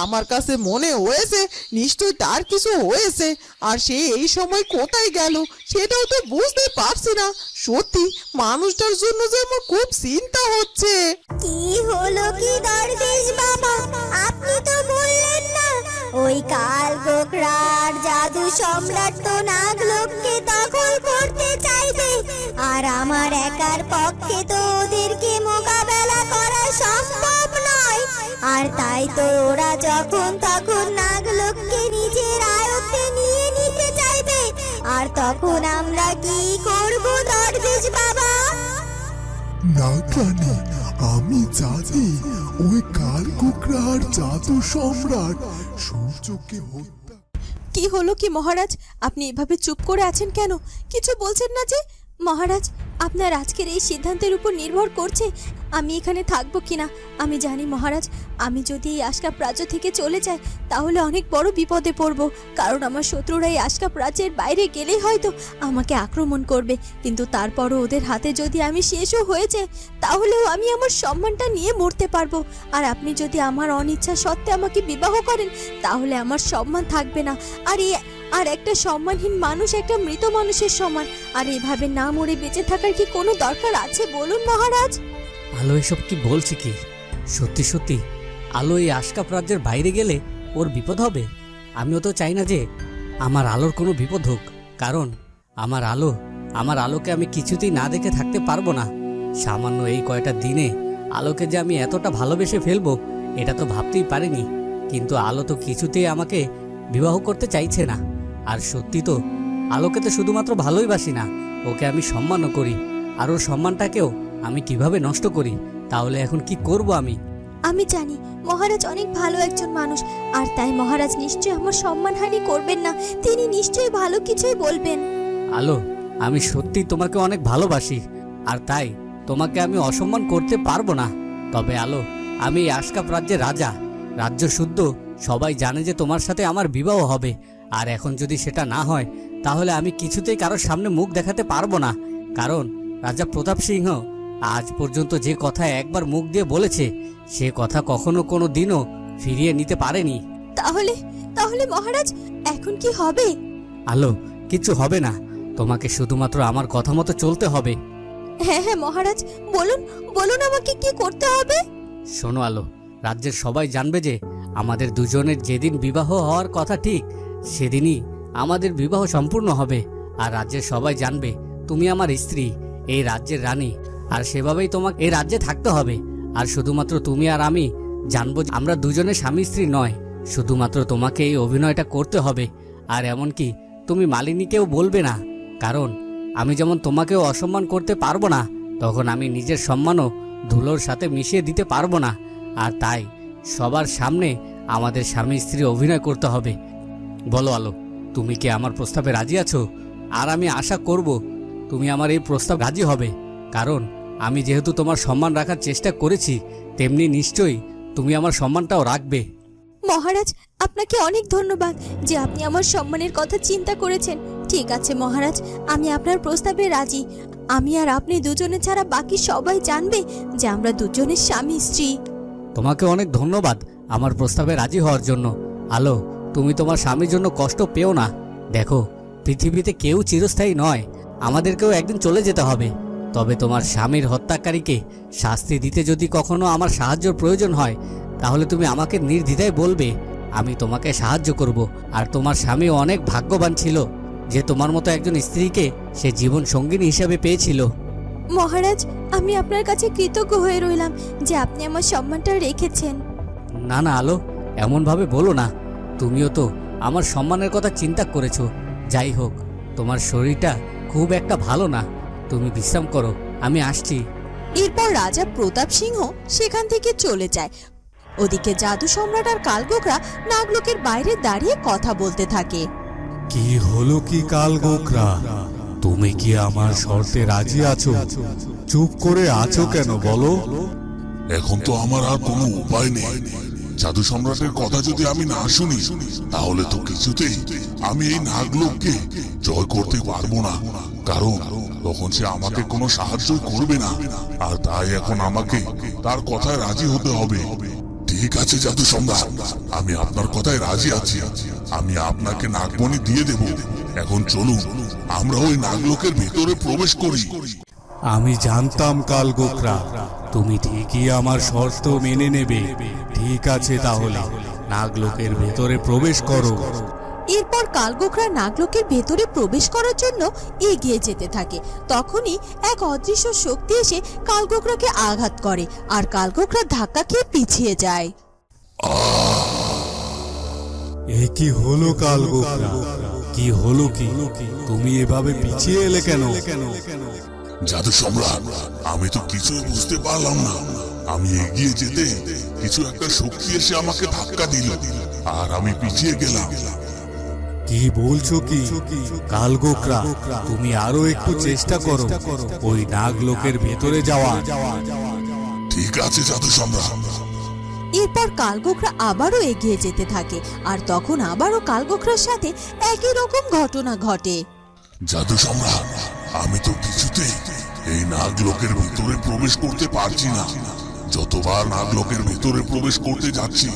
আমার কাছে মনে হয়েছে নিশ্চয়ই তার কিছু হয়েছে। আর সে এই সময় কোথায় গেল সেটাও তো বুঝতে পারছি না। সত্যি, মানুষটার জন্য যে আমার খুব চিন্তা হচ্ছে। কি হলো কি দরবেশ বাবা? আপনি তো বললেন না। ওই কাল গোকরার জাদু সম্রাট তো নাগলোককে দখল করতে চাইবে। আর আমার একার পক্ষে তো ওদেরকে মোকাবেলা আর তাই তো ওরা যখন তখন নাগলোককে নিজের আয়ত্তে নিয়ে নিতে চাইবে। আর তখন আমরা কি করব দরবেশ বাবা? নাগরানী আমি জানি ওই কাল কুকরার জাদু সম্রাট সূর্যকে হত্যা কি হলো কি মহারাজ? আপনি এভাবে চুপ করে আছেন কেন? কিছু বলছেন না যে? মহারাজ আপনার আজকের এই সিদ্ধান্তের উপর নির্ভর করছে আমি এখানে থাকব কিনা। আমি জানি মহারাজ, আমি যদি এই আশকাপ রাজ্য থেকে চলে যাই, তাহলে অনেক বড় বিপদে পড়ব। কারণ আমার শত্রুরা এই আশকাপ রাজ্যের বাইরে গেলেই হয়তো আমাকে আক্রমণ করবে। কিন্তু তারপরও ওদের হাতে যদি আমি শেষও হয়ে যাই, তাহলেও আমি আমার সম্মানটা নিয়ে মরতে পারব। আর আপনি যদি আমার অনিচ্ছা সত্ত্বে আমাকে বিবাহ করেন, তাহলে আমার সম্মান থাকবে না। আর এই আর একটা সম্মানহীন মানুষ, একটা মৃত মানুষের সমান। আর এভাবে না মরে বেঁচে থাকার কি কোনো দরকার আছে বলুন মহারাজ? আলো এসব কি বলছে কি? সত্যি সত্যি, আলো এই আশকাপ রাজ্যের বাইরে গেলে ওর বিপদ হবে? আমিও তো চাই না যে আমার আলোর কোনো বিপদ হোক। কারণ আমার আলো, আমার আলোকে আমি কিছুতেই না দেখে থাকতে পারব না। সামান্য এই কয়টা দিনে আলোকে যে আমি এতটা ভালোবেসে ফেলব, এটা তো ভাবতেই পারিনি। কিন্তু আলো তো কিছুতেই আমাকে বিবাহ করতে চাইছে না। আর সত্যি তো আলোকে তো শুধুমাত্র ভালোই বাসি না ওকে আমি সম্মানও করি আর ওর সম্মানটাকেও আমি কীভাবে নষ্ট করি তাহলে এখন কি করব আমি? আমি জানি মহারাজ অনেক ভালো একজন মানুষ আর তাই মহারাজ নিশ্চয়ই আমার সম্মানহানি করবেন না তিনি নিশ্চয়ই ভালো কিছুই বলবেন। আলো আমি সত্যি তোমাকে অনেক ভালোবাসি আর তাই তোমাকে আমি অসম্মান করতে পারব না। তবে আলো আমি আশকাপ রাজ্যের রাজা রাজ্য শুদ্ধ সবাই জানে যে তোমার সাথে আমার বিবাহ হবে। আর এখন যদি সেটা না হয় তাহলে আমি কিছুতেই কারোর সামনে মুখ দেখাতে পারব না। কারণ রাজা প্রতাপ সিংহ আজ পর্যন্ত যে কথা একবার মুখ দিয়ে বলেছে সে কথা কখনো কোনো দিনও ফিরিয়ে নিতে পারেনি। তাহলে তাহলে মহারাজ এখন কি হবে? আলো কিছু হবে না। তোমাকে শুধুমাত্র আমার কথা মতো চলতে হবে। হ্যাঁ হ্যাঁ মহারাজ বলুন বলুন আমাকে কি করতে হবে? শোনো আলো রাজ্যের সবাই জানবে যে আমাদের দুজনের যেদিন বিবাহ হওয়ার কথা ঠিক, সেদিনই আমাদের বিবাহ সম্পূর্ণ হবে। আর রাজ্যের সবাই জানবে, তুমি আমার স্ত্রী, এই রাজ্যের রানী, আর সেভাবেই তোমাকে এই রাজ্যে থাকতে হবে। আর শুধুমাত্র তুমি আর আমি জানব আমরা দুজনে স্বামী স্ত্রী নয়, শুধুমাত্র তোমাকে এই অভিনয়টা করতে হবে। আর এমনকি তুমি মালিনীকেও বলবে না, কারণ আমি যেমন তোমাকেও অসম্মান করতে পারব না, তখন আমি নিজের সম্মানও ধুলোর সাথে মিশিয়ে দিতে পারব না। আর তাই সবার সামনে আমাদের স্বামী স্ত্রী অভিনয় করতে হবে। বলো আলো, তুমি কি আমার প্রস্তাবে রাজি আছো? আর আমি আশা করব তুমি আমার এই প্রস্তাব রাজি হবে। কারণ আমি যেহেতু তোমার সম্মান রাখার চেষ্টা করেছি, তেমনি নিশ্চয়ই তুমি আমার সম্মানটাও রাখবে। মহারাজ, আপনাকে অনেক ধন্যবাদ যে আপনি আমার সম্মানের কথা চিন্তা করেছেন। ঠিক আছে মহারাজ, আমি আপনার প্রস্তাবে রাজি। আমি আর আপনি দুজনে ছাড়া বাকি সবাই জানবে যে আমরা দুজনের স্বামী স্ত্রী। তোমাকে অনেক ধন্যবাদ আমার প্রস্তাবে রাজি হওয়ার জন্য। আলো, তুমি তোমার স্বামীর জন্য কষ্ট পেও না। দেখো, পৃথিবীতে কেউ চিরস্থায়ী নয়। আমাদেরকেও একদিন চলে যেতে হবে। তবে তোমার স্বামীর হত্যাকারীকে শাস্তি দিতে যদি কখনো আমার সাহায্যর প্রয়োজন হয়, তাহলে তুমি আমাকে নির্দ্বিধায় বলবে, আমি তোমাকে সাহায্য করব। আর তোমার স্বামী অনেক ভাগ্যবান ছিল, যে তোমার মতো একজন স্ত্রীকে সে জীবন সঙ্গিনী হিসাবে পেয়েছিল। মহারাজ আমি আপনার কাছে কৃতজ্ঞ হয়ে রইলাম যে আপনি আমার সম্মানটা রেখেছেন। না না আলো এমনভাবে বলো না। তুমিও তো আমার সম্মানের কথা চিন্তা করেছ। যাই হোক তোমার শরীরটা খুব একটা ভালো না। তুমি বিশ্রাম করো আমি আসছি। এরপর রাজা প্রতাপ সিংহ সেখান থেকে চলে যায়। ওদিকে জাদু সম্রাট আর কালগোকরা নাগলোকের বাইরে দাঁড়িয়ে কথা বলতে থাকে। কি হলো কি কাল গোকরা তুমি কি আমার শর্তে রাজি আছো? চুপ করে আছো কেন বলো? এখন তো আমার আর কোনো উপায় নেই। জাদু সম্রাটের কথা যদি আমি না শুনি, তাহলে তো কিছুতেই আমি এই নাগলোককে জয় করতে পারব না। কারণ তখন সে আমাকে কোনো সাহায্য করবে না, আর তাই এখন আমাকে তার কথায় রাজি হতে হবে। ঠিক আছে, জাদু সম্রাট, আমি আপনার কথায় রাজি আছি। আমি আপনাকে নাগমণি দিয়ে দেব। এখন চলুন। আমরা ওই নাগলোকের ভেতরে প্রবেশ করি। আমি জানতাম কাল গোকরা তুমি ঠিকই আমার শর্ত মেনে নেবে। ঠিক আছে তাহলে নাগলোকের ভেতরে প্রবেশ করো। এরপর কালগোখরা নাগলোকের ভেতরে প্রবেশ করার জন্য এগিয়ে যেতে থাকে। তখনই এক অদৃশ্য শক্তি এসে কালগোখরাকে আঘাত করে আর কালগোখরা ধাক্কা খেয়ে পিছিয়ে যায়। এ কি হলো কাল গোকরা কি হলো কি? তুমি এভাবে পিছিয়ে এলে কেন? জাদু সম্রাট আমি তো কিছুই বুঝতে পারলাম না। আমি এগিয়ে যেতে কিছু একটা শক্তি এসে আমাকে ধাক্কা দিল আর আমি পিছিয়ে গেলাম। কি বলছো কি? কাল গোকরা তুমি আরও একটু চেষ্টা করো। ওই নাগলোকের ভেতরে যাওয়া। ঠিক আছে জাদু সম্রাট। এরপর কালগোখরা আবারও এগিয়ে যেতে থাকে আর তখন আবারও কালগোখরার সাথে একই রকম ঘটনা ঘটে। জাদু সম্রাট, আমি তো কিছুতেই এই নাগলোকের ভিতরে প্রবেশ করতে পারছি না। যতবার নাগলোকের ভিতরে প্রবেশ করতে যাচ্ছি,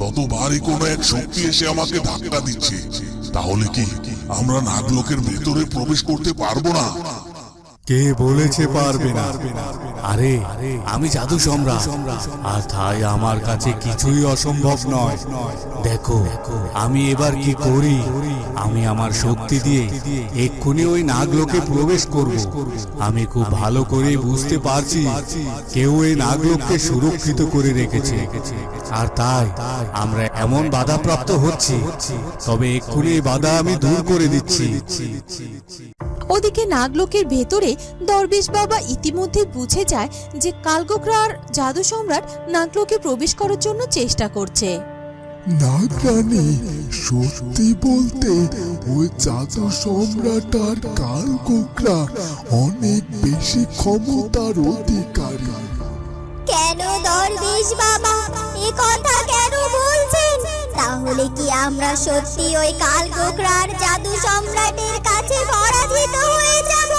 ততবারই কোনো এক শক্তি এসে আমাকে ধাক্কা দিচ্ছে। তাহলে কি আমরা নাগলোকের ভেতরে প্রবেশ করতে পারব না? কে বলেছে পারবে না? আরে আমি জাদু সম্রাট। আর তাই আমার কাছে কিছুই অসম্ভব নয়। দেখো আমি এবার কি করি? আমি আমার শক্তি দিয়ে এক্ষুনি ওই নাগলোকে প্রবেশ করব। আমি খুব ভালো করে বুঝতে পারছি কেউ এই নাগলোককে সুরক্ষিত করে রেখেছে। আর তাই আমরা এমন বাধাপ্রাপ্ত হচ্ছি। তবে এক্ষুনি এই বাধা আমি দূর করে দিচ্ছি। ওদিকে নাগলোকের ভেতরে দরবেশ বাবা ইতিমধ্যে বুঝে যায় যে কালগোখরা আর জাদু সম্রাট নাগলোকে প্রবেশ করার জন্য চেষ্টা করছে। নাগরানী সত্যি বলতে ওই জাদু সম্রাট আর কাল কোকরা অনেক বেশি ক্ষমতার অধিকারী। কেন দরবেশ বাবা? এ কথা কেন বলছেন? তাহলে কি আমরা সত্যি ওই কালগোকরার জাদু সম্রাটের কাছে পরাজিত হয়ে যাব?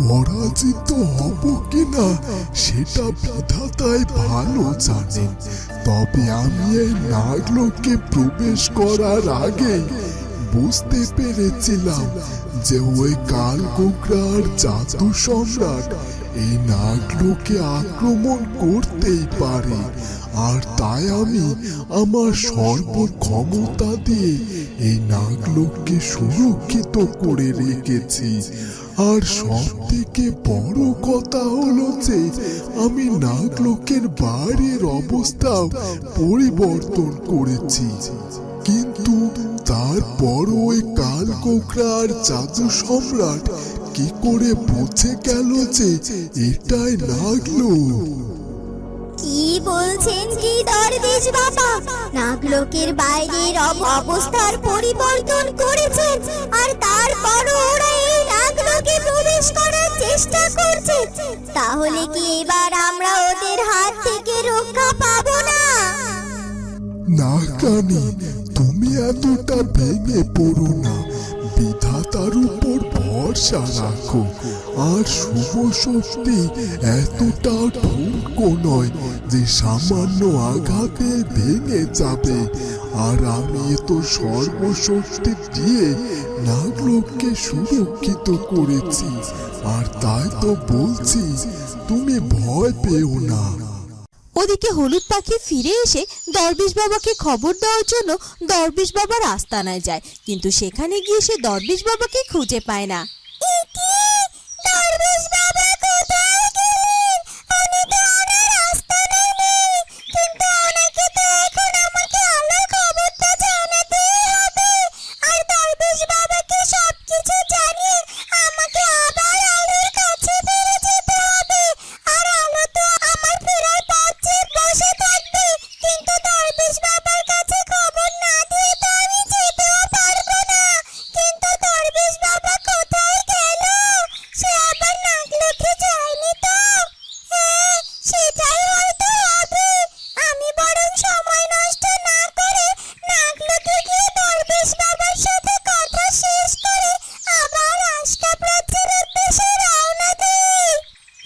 পরাজিত হব কিনা সেটা বিধাতাই ভালো জানেন তবে আমি এই নাগলোকে প্রবেশ করার আগে বুঝতে পেরেছিলাম যে ওই কাল জাদু সম্রাট এই নাগলোকে আক্রমণ করতেই পারে। আর তাই আমি আমার সর্বক্ষমতা দিয়ে এই নাগলোককে সুরক্ষিত করে রেখেছি। আর সব থেকে বড় কথা হলো যে, আমি নাগলোকের বাইরের অবস্থাও পরিবর্তন করেছি। তারপর ওই কাল কোকরার জাদু সম্রাট কি করে বুঝে গেল যে এটাই নাগলোক কি বলছেন কি দরবেশ বাবা? নাগলোকের বাইরের অবস্থার পরিবর্তন করেছেন আর তারপরও ওরা এই নাগলোকে প্রবেশ করার চেষ্টা করছে। তাহলে কি এবার আমরা ওদের হাত থেকে রক্ষা পাবো না? না কানি। এতটা ভেঙে পড়ো না। বিধাতার উপর ভরসা রাখো। আর শুভ শক্তি এতটা ঠুনকো নয় যে সামান্য আঘাতে ভেঙে যাবে। আর আমি তো সর্বশক্তি দিয়ে নাগলোককে সুরক্ষিত করেছি। আর তাই তো বলছি, তুমি ভয় পেও না। ওদিকে হলুদ পাখি ফিরে এসে দরবেশ বাবাকে খবর দেওয়ার জন্য দরবেশ বাবার আস্তানায় যায়, কিন্তু সেখানে গিয়ে সে দরবেশ বাবাকে খুঁজে পায় না।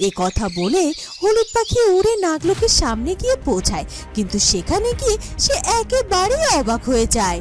এ কথা বলে হলুদ পাখি উড়ে নাগলোকের সামনে গিয়ে পৌঁছায়, কিন্তু সেখানে গিয়ে সে একেবারেই অবাক হয়ে যায়।